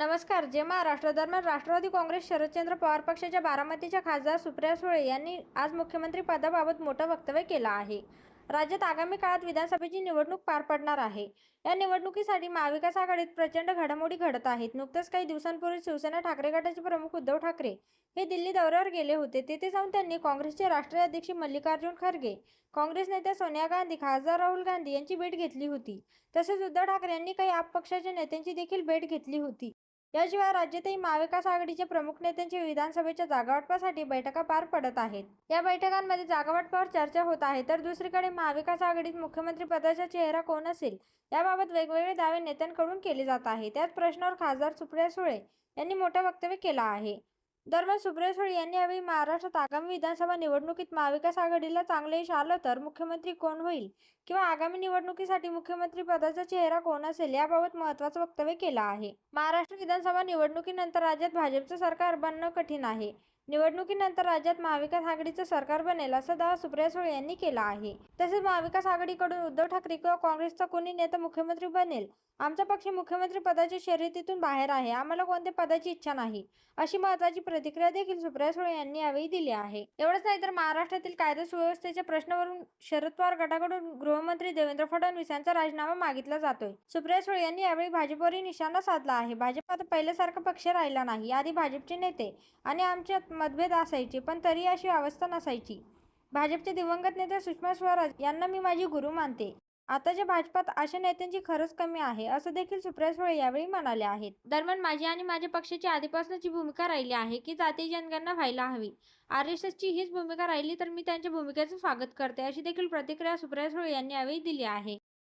नमस्कार जे महाराष्ट्र दरम्यान राष्ट्रवादी काँग्रेस शरदचंद्र पवार पक्षाच्या बारामतीच्या खासदार सुप्रिया सुळे यांनी आज मुख्यमंत्री पदाबाबत मोठं वक्तव्य केलं आहे. राज्यात आगामी काळात विधानसभेची निवडणूक पार पडणार आहे. या निवडणुकीसाठी महाविकास आघाडीत प्रचंड घडामोडी घडत आहेत. नुकतंच काही दिवसांपूर्वी शिवसेना ठाकरे गटाचे प्रमुख उद्धव ठाकरे हे दिल्ली दौऱ्यावर गेले होते. तेथे जाऊन त्यांनी काँग्रेसचे राष्ट्रीय अध्यक्ष मल्लिकार्जुन खरगे काँग्रेस नेत्या सोनिया गांधी खासदार राहुल गांधी यांची भेट घेतली होती. तसेच उद्धव ठाकरे यांनी काही आप पक्षाच्या नेत्यांची देखील भेट घेतली होती. याशिवाय राज्यातही महाविकास आघाडीच्या प्रमुख नेत्यांची विधानसभेच्या जागावाटपासाठी बैठका पार पडत आहेत. या बैठकांमध्ये जागावाटपावर चर्चा होत आहे. तर दुसरीकडे महाविकास आघाडीत मुख्यमंत्री पदाचा चेहरा कोण असेल? याबाबत वेगवेगळे दावे नेत्यांकडून केले जात आहे त्याच प्रश्नावर खासदार सुप्रिया सुळे यांनी मोठं वक्तव्य केलं आहे. दरम्यान सुप्रिया सुळे यांनी यावेळी महाराष्ट्रात आगामी विधानसभा निवडणुकीत महाविकास आघाडीला चांगले यश आलं तर मुख्यमंत्री कोण होईल? किंवा आगामी निवडणुकीसाठी मुख्यमंत्री पदाचा चेहरा कोण असेल याबाबत महत्त्वाचं वक्तव्य केलं आहे. महाराष्ट्र विधानसभा निवडणुकीनंतर राज्यात भाजपचं सरकार बनणं कठीण आहे. निवडणुकीनंतर राज्यात महाविकास आघाडीचं सरकार बनेल असा दावा सुप्रिया सुळे यांनी केला आहे. तसेच महाविकास आघाडीकडून उद्धव ठाकरे किंवा काँग्रेसचा कोणी नेता मुख्यमंत्री बनेल? आमचा पक्ष मुख्यमंत्री पदाच्या शर्यतीतून बाहेर आहे. आम्हाला कोणत्या पदाची इच्छा नाही? अशी महत्वाची प्रतिक्रिया देखील सुप्रिया सुळे यांनी यावेळी दिली आहे. एवढंच नाही तर महाराष्ट्रातील कायदा सुव्यवस्थेच्या प्रश्नावरून शरद पवार गटाकडून गृहमंत्री देवेंद्र फडणवीस यांचा राजीनामा मागितला जातोय. सुप्रिया सुळे यांनी यावेळी भाजपवरही निशाणा साधला आहे. भाजप आता पहिल्यासारखा पक्ष राहिला नाही. आधी भाजपचे नेते आणि आमच्यात मतभेद असायचे पण तरी अशी अवस्था नसायची. भाजपचे दिवंगत नेते सुषमा स्वराज यांना मी माझी गुरु मानते. आताच्या भाजपात अशा नेत्यांची खरंच कमी आहे असं देखील सुप्रिया सुळे यावेळी म्हणाले आहेत. दरम्यान माझी आणि माझ्या पक्षाची आधीपासूनची भूमिका राहिली आहे की जाती जनगणना व्हायला हवी. आर एस एसची हीच भूमिका राहिली तर मी त्यांच्या भूमिकेचं स्वागत करते अशी देखील प्रतिक्रिया सुप्रिया सुळे यांनी यावेळी दिली आहे.